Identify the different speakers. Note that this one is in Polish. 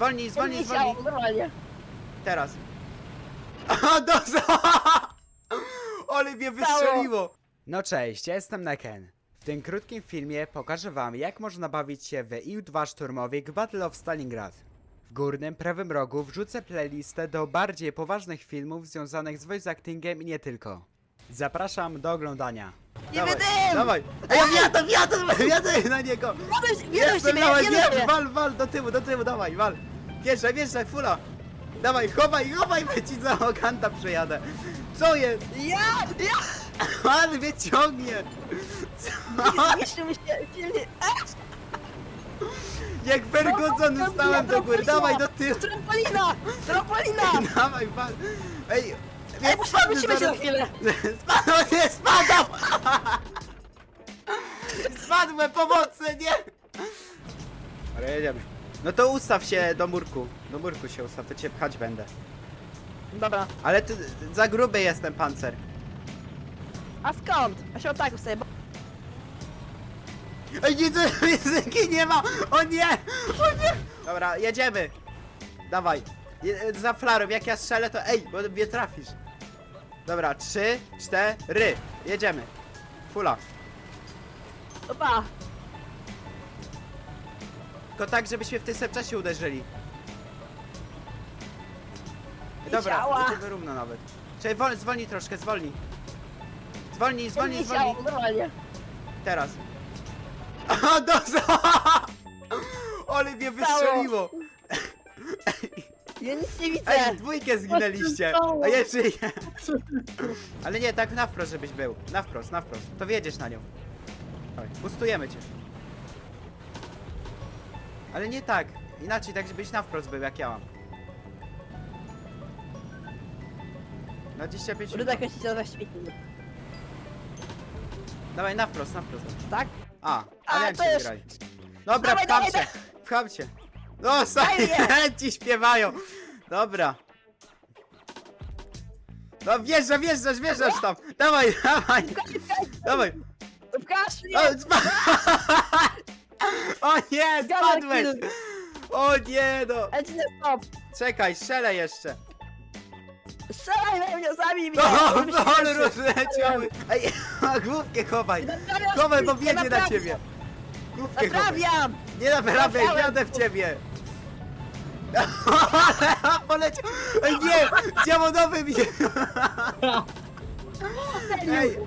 Speaker 1: Zwolnij, zwolnij, zwolnij.
Speaker 2: normalnie.
Speaker 1: Teraz. A, dobrze! Ale mnie wystrzeliło! No cześć, ja jestem Neken. W tym krótkim filmie pokażę wam, jak można bawić się w EU2 szturmowik Battle of Stalingrad. W górnym prawym rogu wrzucę playlistę do bardziej poważnych filmów związanych z voice actingiem i nie tylko. Zapraszam do oglądania.
Speaker 2: Nie
Speaker 1: dawaj,
Speaker 2: wydym!
Speaker 1: Dawaj! Ej, wjadę, wjadę, wjadę na niego! Jestem, dawaj,
Speaker 2: wjadę w
Speaker 1: wjadę,
Speaker 2: ciebie.
Speaker 1: wal, wal, do tyłu, do tyłu, dawaj, wal. Wjeżdżaj, wjeżdżaj, fula. Dawaj, chowaj, chowaj, bo ci za okanta przejadę. Co jest?
Speaker 2: Ja, ja!
Speaker 1: Ale mnie ciągnie. Co?
Speaker 2: Mi się.
Speaker 1: Jak Ferguson
Speaker 2: No,
Speaker 1: stałem do góry, dawaj do tyłu.
Speaker 2: Trampolina! Trampolina!
Speaker 1: Dawaj, wal. Ej,
Speaker 2: Ej, musimy się na chwilę.
Speaker 1: Spadłem, nie, spadam! Spadłem, pomocy, nie! Ale jedziemy. No to ustaw się do murku. Do murku się ustaw, to cię pchać będę.
Speaker 2: Dobra.
Speaker 1: Ale ty, za gruby jestem pancer.
Speaker 2: A skąd? A się o tak ustaję, bo...
Speaker 1: Ej, języki nie ma! O nie! O nie! Dobra, jedziemy. Dawaj. Je, za flarą, jak ja strzelę to ej, bo mnie trafisz. Dobra, trzy, cztery. Jedziemy. Fula.
Speaker 2: Opa!
Speaker 1: Tylko tak, żebyśmy w tym samym czasie uderzyli. Dobra,
Speaker 2: działa.
Speaker 1: jedziemy równo nawet. Czekaj, wol, zwolnij troszkę, zwolnij. Zwolnij, zwolnij,
Speaker 2: Nie
Speaker 1: zwolnij.
Speaker 2: normalnie.
Speaker 1: Teraz. Aha, dobrze! Ale mnie wystrzeliło!
Speaker 2: Ja nic nie widzę.
Speaker 1: Ej, dwójkę zginęliście! A ja żyję! Ale nie, tak na wprost, żebyś był. Na wprost, na wprost. To wjedziesz na nią. Dawaj, bustujemy cię. Ale nie tak. Inaczej, tak żebyś na wprost był, jak ja mam. 25
Speaker 2: Ruda kręcić na świetnie.
Speaker 1: Dawaj, na wprost, na wprost.
Speaker 2: Tak?
Speaker 1: A, ale jak
Speaker 2: to
Speaker 1: się
Speaker 2: już-
Speaker 1: grali. Dobra,
Speaker 2: Dawaj,
Speaker 1: pcham
Speaker 2: dawaj,
Speaker 1: cię, pcham cię. No, ci śpiewają. Dobra. No wjeżdża, wjeżdżasz, wjeżdżasz tam. Dawaj, dawaj, dawaj.
Speaker 2: Łukasz, nie!
Speaker 1: O, spa- o nie, spadłeś. O nie, no.
Speaker 2: Ale nie stop!
Speaker 1: Czekaj, strzelę jeszcze.
Speaker 2: Strzelaj we mnie, zabij mnie!
Speaker 1: No,
Speaker 2: Żeby się
Speaker 1: no, rozleciały. Ej, główkę chowaj.
Speaker 2: Naprawiam
Speaker 1: Chowaj, bo
Speaker 2: silnik,
Speaker 1: wjedzie na
Speaker 2: naprawiam.
Speaker 1: ciebie. Główkę chowaj.
Speaker 2: Naprawiam!
Speaker 1: Nie naprawiaj,
Speaker 2: Naprawiałem.
Speaker 1: jadę w ciebie! Poleciał! Ej nie! Diamonowy mi się... Ej!